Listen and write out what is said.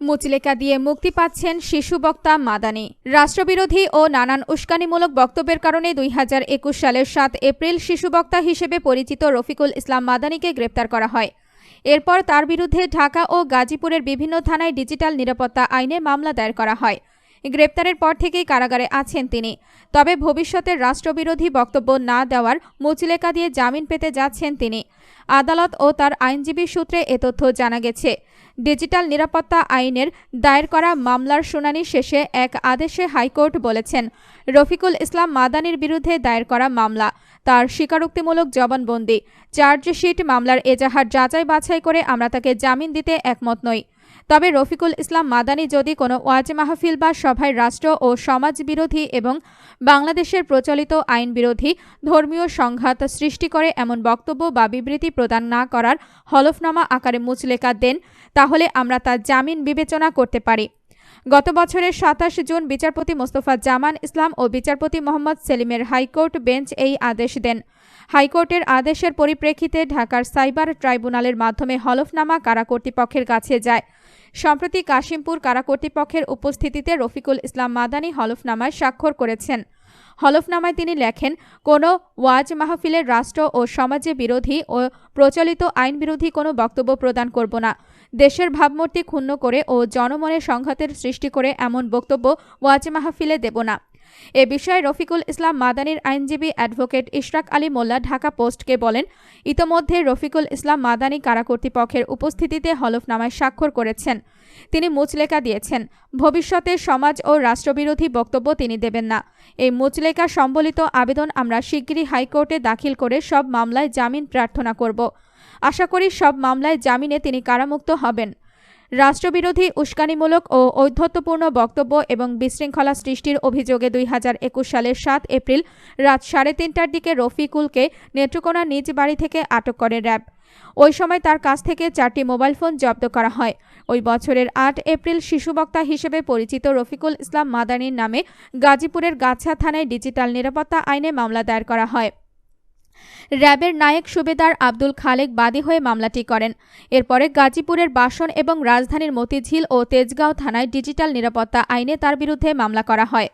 মুচলেকা দিয়ে মুক্তি পাচ্ছেন শিশু বক্তা মাদানি। রাষ্ট্রবিরোধী ও নানান উস্কানিমূলক বক্তব্যের কারণে দুই হাজার একুশ সালের সাত এপ্রিল শিশু বক্তা হিসেবে পরিচিত রফিকুল ইসলাম মাদানিকে গ্রেপ্তার করা হয়। এরপর তার বিরুদ্ধে ঢাকা ও গাজীপুরের বিভিন্ন থানায় ডিজিটাল নিরাপত্তা আইনে মামলা দায়ের করা হয়। গ্রেপ্তারের পর থেকেই কারাগারে আছেন তিনি। তবে ভবিষ্যতে রাষ্ট্রবিরোধী বক্তব্য না দেওয়ার মুচলেকা দিয়ে জামিন পেতে যাচ্ছেন তিনি। আদালত ও তার আইনজীবী সূত্রে এ তথ্য জানা গেছে। ডিজিটাল নিরাপত্তা আইনের দায়ের করা মামলার শুনানি শেষে এক আদেশে হাইকোর্ট বলেছেন, রফিকুল ইসলাম মাদানির বিরুদ্ধে দায়ের করা মামলা। তার স্বীকারোক্তিমূলক জবানবন্দি। চার্জশিট মামলার এজাহার যাচাই বাছাই করে আমরা তাকে জামিন দিতে একমত নই। তবে রফিকুল ইসলাম মাদানি যদি কোনো ওয়াজ মাহফিল বা সভায় রাষ্ট্র ও সমাজ বিরোধী এবং বাংলাদেশের প্রচলিত আইন বিরোধী ধর্মীয় সংঘাত সৃষ্টি করে এমন বক্তব্য বা বিবৃতি প্রদান না করার হলফনামা আকারে মুচলেকা দেন, তাহলে আমরা তার জামিন বিবেচনা করতে পারি। গত বছরের সাতাশ জুন বিচারপতি মোস্তফা জামান ইসলাম ও বিচারপতি মোহাম্মদ সেলিমের হাইকোর্ট বেঞ্চ এই আদেশ দেন। হাইকোর্টের আদেশের পরিপ্রেক্ষিতে ঢাকার সাইবার ট্রাইব্যুনালের মাধ্যমে হলফনামা কারা কর্তৃপক্ষের কাছে যায়। সম্প্রতি কাশিমপুর কারা কর্তৃপক্ষের উপস্থিতিতে রফিকুল ইসলাম মাদানী হলফনামায় স্বাক্ষর করেছেন। হলফনামায় তিনি লেখেন, কোনো ওয়াজ মাহফিলের রাষ্ট্র ও সমাজে বিরোধী ও প্রচলিত আইন বিরোধী কোনো বক্তব্য প্রদান করব না। দেশের ভাবমূর্তি ক্ষুণ্ণ করে ও জনমনে সংঘাতের সৃষ্টি করে এমন বক্তব্য ওয়াজ মাহফিলে দেব না। এ বিষয়ে রফিকুল ইসলাম মাদানির আইনজীবী অ্যাডভোকেট ইশরাক আলী মোল্লা ঢাকা পোস্টকে বলেন, ইতোমধ্যে রফিকুল ইসলাম মাদানি কারা কর্তৃপক্ষের উপস্থিতিতে হলফনামায় স্বাক্ষর করেছেন। তিনি মুচলেকা দিয়েছেন। ভবিষ্যতে সমাজ ও রাষ্ট্রবিরোধী বক্তব্য তিনি দেবেন না। এই মুচলেকা সম্বলিত আবেদন আমরা শিগগিরই হাইকোর্টে দাখিল করে সব মামলায় জামিন প্রার্থনা করব। আশা করি সব মামলায় জামিনে তিনি কারামুক্ত হবেন। রাষ্ট্রবিরোধী উস্কানিমূলক ও ঔদ্ধত্যপূর্ণ বক্তব্য এবং বিশৃঙ্খলা সৃষ্টির অভিযোগে দুই হাজার একুশ সালের সাত এপ্রিল রাত সাড়ে তিনটার দিকে রফিকুলকে নেত্রকোনা নিজ বাড়ি থেকে আটক করে র্যাব। ওই সময় তার কাছ থেকে চারটি মোবাইল ফোন জব্দ করা হয়। ওই বছরের আট এপ্রিল শিশু বক্তা হিসেবে পরিচিত রফিকুল ইসলাম মাদানির নামে গাজীপুরের গাছা থানায় ডিজিটাল নিরাপত্তা আইনে মামলা দায়ের করা হয়। র্যাবের নায়েক সুবেদার আব্দুল খালেক বাদী হয়ে মামলাটি করেন। এরপরে গাজীপুরের বাসন এবং রাজধানীর মতিঝিল ও তেজগাঁও থানায় ডিজিটাল নিরাপত্তা আইনে তার বিরুদ্ধে মামলা করা হয়।